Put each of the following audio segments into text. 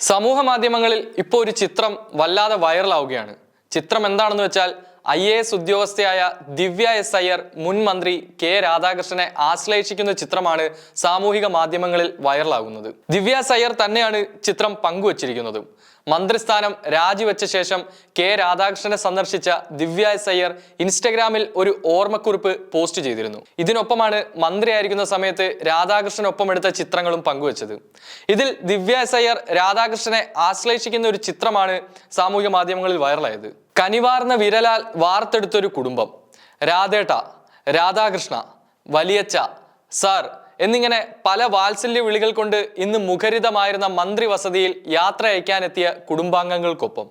സമൂഹ മാധ്യമങ്ങളിൽ ഇപ്പോൾ ഒരു ചിത്രം വല്ലാതെ വൈറലാവുകയാണ് ചിത്രം എന്താണെന്ന് വെച്ചാൽ ഐ എ എസ് ഉദ്യോഗസ്ഥയായ ദിവ്യ എസ് അയ്യർ മുൻ മന്ത്രി കെ രാധാകൃഷ്ണനെ ആശ്ലേഷിക്കുന്ന ചിത്രമാണ് സാമൂഹിക മാധ്യമങ്ങളിൽ വൈറലാകുന്നത്. ദിവ്യ എസ് അയ്യർ തന്നെയാണ് ചിത്രം പങ്കുവച്ചിരിക്കുന്നത്. മന്ത്രിസ്ഥാനം രാജിവെച്ച ശേഷം കെ രാധാകൃഷ്ണനെ സന്ദർശിച്ച ദിവ്യ എസ് അയ്യർ ഇൻസ്റ്റഗ്രാമിൽ ഒരു ഓർമ്മക്കുറിപ്പ് പോസ്റ്റ് ചെയ്തിരുന്നു. ഇതിനൊപ്പമാണ് മന്ത്രിയായിരിക്കുന്ന സമയത്ത് രാധാകൃഷ്ണനൊപ്പം എടുത്ത ചിത്രങ്ങളും പങ്കുവച്ചത്. ഇതിൽ ദിവ്യ എസ് അയ്യർ രാധാകൃഷ്ണനെ ആശ്ലേഷിക്കുന്ന ഒരു ചിത്രമാണ് സാമൂഹിക മാധ്യമങ്ങളിൽ വൈറലായത്. കനിവാർന്ന വിരലാൽ വാർത്തെടുത്തൊരു കുടുംബം. രാധേട്ട രാധാകൃഷ്ണ വലിയച്ച സാർ എന്നിങ്ങനെ പല വാത്സല്യ വിളികൾ കൊണ്ട് ഇന്ന് മുഖരിതമായിരുന്ന മന്ത്രി വസതിയിൽ യാത്ര അയക്കാനെത്തിയ കുടുംബാംഗങ്ങൾക്കൊപ്പം.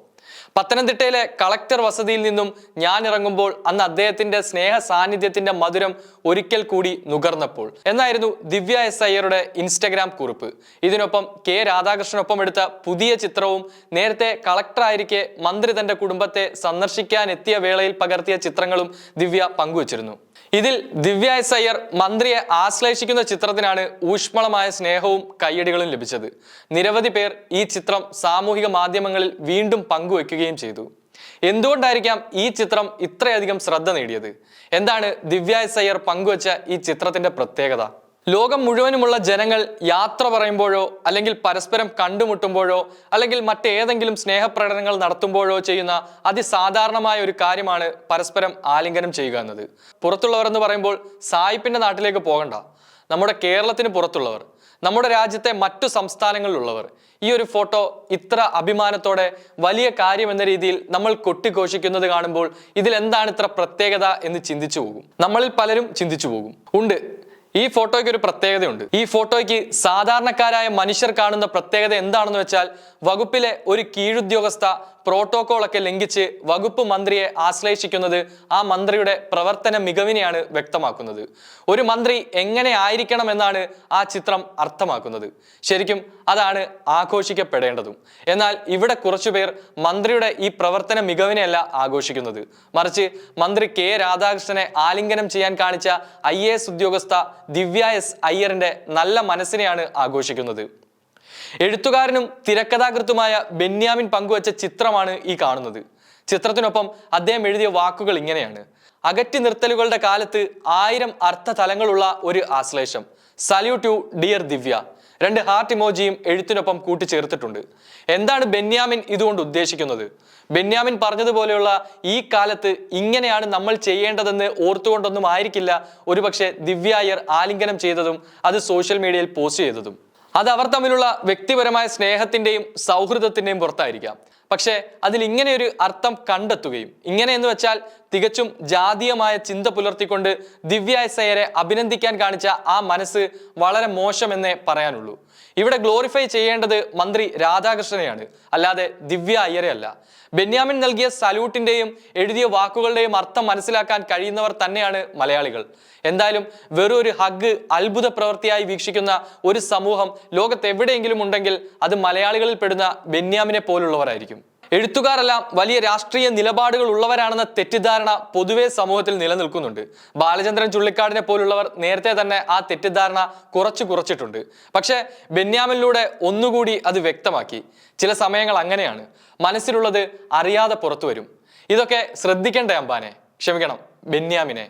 പത്തനംതിട്ടയിലെ കളക്ടർ വസതിയിൽ നിന്നും ഞാൻ ഇറങ്ങുമ്പോൾ അന്ന് അദ്ദേഹത്തിന്റെ സ്നേഹ സാന്നിധ്യത്തിന്റെ മധുരം ഒരിക്കൽ കൂടി നുകർന്നപ്പോൾ. എന്നായിരുന്നു ദിവ്യ എസ് അയ്യരുടെ ഇൻസ്റ്റഗ്രാം കുറിപ്പ്. ഇതിനൊപ്പം കെ രാധാകൃഷ്ണനൊപ്പം എടുത്ത പുതിയ ചിത്രവും നേരത്തെ കളക്ടറായിരിക്കെ മന്ത്രി തന്റെ കുടുംബത്തെ സന്ദർശിക്കാൻ എത്തിയ വേളയിൽ പകർത്തിയ ചിത്രങ്ങളും ദിവ്യ പങ്കുവച്ചിരുന്നു. ഇതിൽ ദിവ്യ എസ് അയ്യർ മന്ത്രിയെ ആശ്ലേഷിക്കുന്ന ചിത്രത്തിനാണ് ഊഷ്മളമായ സ്നേഹവും കയ്യടികളും ലഭിച്ചത്. നിരവധി പേർ ഈ ചിത്രം സാമൂഹിക മാധ്യമങ്ങളിൽ വീണ്ടും പങ്കുവെക്കുകയും ചെയ്തു. എന്തുകൊണ്ടായിരിക്കാം ഈ ചിത്രം ഇത്രയധികം ശ്രദ്ധ നേടിയത്? എന്താണ് ദിവ്യ എസ് അയ്യർ പങ്കുവച്ച ഈ ചിത്രത്തിന്റെ പ്രത്യേകത? ലോകം മുഴുവനുമുള്ള ജനങ്ങൾ യാത്ര പറയുമ്പോഴോ അല്ലെങ്കിൽ പരസ്പരം കണ്ടുമുട്ടുമ്പോഴോ അല്ലെങ്കിൽ മറ്റേതെങ്കിലും സ്നേഹപ്രകടനങ്ങൾ നടത്തുമ്പോഴോ ചെയ്യുന്ന അതിസാധാരണമായ ഒരു കാര്യമാണ് പരസ്പരം ആലിംഗനം ചെയ്യുക എന്നത്. പുറത്തുള്ളവർ എന്ന് പറയുമ്പോൾ സായിപ്പിന്റെ നാട്ടിലേക്ക് പോകണ്ട. നമ്മുടെ കേരളത്തിന് പുറത്തുള്ളവർ നമ്മുടെ രാജ്യത്തെ മറ്റു സംസ്ഥാനങ്ങളിലുള്ളവർ ഈ ഒരു ഫോട്ടോ ഇത്ര അഭിമാനത്തോടെ വലിയ കാര്യം എന്ന രീതിയിൽ നമ്മൾ കൊട്ടിഘോഷിക്കുന്നത് കാണുമ്പോൾ ഇതിൽ എന്താണ് ഇത്ര പ്രത്യേകത എന്ന് ചിന്തിച്ചു പോകും. നമ്മളിൽ പലരും ചിന്തിച്ചു പോകും. ഉണ്ട്. ഈ ഫോട്ടോയ്ക്ക് ഒരു പ്രത്യേകതയുണ്ട്. ഈ ഫോട്ടോയ്ക്ക് സാധാരണക്കാരായ മനുഷ്യർ കാണുന്ന പ്രത്യേകത എന്താണെന്ന് വെച്ചാൽ വകുപ്പിലെ ഒരു കീഴുദ്യോഗസ്ഥ പ്രോട്ടോകോൾ ഒക്കെ ലംഘിച്ച് വകുപ്പ് മന്ത്രിയെ ആശ്ലേഷിക്കുന്നത് ആ മന്ത്രിയുടെ പ്രവർത്തന മികവിനെയാണ് വ്യക്തമാക്കുന്നത്. ഒരു മന്ത്രി എങ്ങനെ ആയിരിക്കണം എന്നാണ് ആ ചിത്രം അർത്ഥമാക്കുന്നത്. ശരിക്കും അതാണ് ആഘോഷിക്കപ്പെടേണ്ടതും. എന്നാൽ ഇവിടെ കുറച്ചുപേർ മന്ത്രിയുടെ ഈ പ്രവർത്തന മികവിനെയല്ല ആഘോഷിക്കുന്നത്. മറിച്ച് മന്ത്രി കെ രാധാകൃഷ്ണനെ ആലിംഗനം ചെയ്യാൻ കാണിച്ച ഐ ഉദ്യോഗസ്ഥ ദിവ്യ എസ് അയ്യറിന്റെ നല്ല മനസ്സിനെയാണ് ആഘോഷിക്കുന്നത്. എഴുത്തുകാരനും തിരക്കഥാകൃത്തുമായ ബെന്യാമിൻ പങ്കുവച്ച ചിത്രമാണ് ഈ കാണുന്നത്. ചിത്രത്തിനൊപ്പം അദ്ദേഹം എഴുതിയ വാക്കുകൾ ഇങ്ങനെയാണ്. അകറ്റി നിർത്തലുകളുടെ കാലത്ത് ആയിരം അർത്ഥതലങ്ങളുള്ള ഒരു ആശ്ലേഷം. Salute to dear Divya. രണ്ട് ഹാർട്ട് ഇമോജിയും എഴുത്തിനൊപ്പം കൂട്ടിച്ചേർത്തിട്ടുണ്ട്. എന്താണ് ബെന്യാമിൻ ഇതുകൊണ്ട് ഉദ്ദേശിക്കുന്നത്? ബെന്യാമിൻ പറഞ്ഞതുപോലെയുള്ള ഈ കാലത്ത് ഇങ്ങനെയാണ് നമ്മൾ ചെയ്യേണ്ടതെന്ന് ഓർത്തുകൊണ്ടൊന്നും ആയിരിക്കില്ല. ഒരുപക്ഷെ ദിവ്യായർ ആലിംഗനം ചെയ്തതും അത് സോഷ്യൽ മീഡിയയിൽ പോസ്റ്റ് ചെയ്തതും. അത് അവർ തമ്മിലുള്ള വ്യക്തിപരമായ സ്നേഹത്തിന്റെയും സൗഹൃദത്തിന്റെയും പുറത്തായിരിക്കാം. പക്ഷേ അതിൽ ഇങ്ങനെ ഒരു അർത്ഥം കണ്ടെത്തുകയും ഇങ്ങനെ എന്ന് വെച്ചാൽ തികച്ചും ജാതീയമായ ചിന്ത പുലർത്തിക്കൊണ്ട് ദിവ്യായസയരെ അഭിനന്ദിക്കാൻ കാണിച്ച ആ മനസ്സ് വളരെ മോശമെന്നേ പറയാനുള്ളൂ. ഇവിടെ ഗ്ലോറിഫൈ ചെയ്യേണ്ടത് മന്ത്രി രാധാകൃഷ്ണനെയാണ്. അല്ലാതെ ദിവ്യ അയ്യരെയല്ല ബെന്യാമിൻ നൽകിയ സല്യൂട്ടിന്റെയും എഴുതിയ വാക്കുകളുടെയും അർത്ഥം മനസ്സിലാക്കാൻ കഴിയുന്നവർ തന്നെയാണ് മലയാളികൾ. എന്തായാലും വെറും ഒരു ഹഗ് അത്ഭുത പ്രവൃത്തിയായി വീക്ഷിക്കുന്ന ഒരു സമൂഹം ലോകത്ത് എവിടെയെങ്കിലും ഉണ്ടെങ്കിൽ അത് മലയാളികളിൽ പെടുന്ന ബെന്യാമിനെ പോലുള്ളവരായിരിക്കും. എഴുത്തുകാരെല്ലാം വലിയ രാഷ്ട്രീയ നിലപാടുകൾ ഉള്ളവരാണെന്ന തെറ്റിദ്ധാരണ പൊതുവെ സമൂഹത്തിൽ നിലനിൽക്കുന്നുണ്ട്. ബാലചന്ദ്രൻ ചുള്ളിക്കാടിനെ പോലുള്ളവർ നേരത്തെ തന്നെ ആ തെറ്റിദ്ധാരണ കുറച്ചു കുറച്ചിട്ടുണ്ട്. പക്ഷേ ബെന്യാമിനിലൂടെ ഒന്നുകൂടി അത് വ്യക്തമാക്കി. ചില സമയങ്ങൾ അങ്ങനെയാണ്. മനസ്സിലുള്ളത് അറിയാതെ പുറത്തു വരും. ഇതൊക്കെ ശ്രദ്ധിക്കേണ്ട അമ്പാനെ? ക്ഷമിക്കണം. ബെന്യാമിനെ.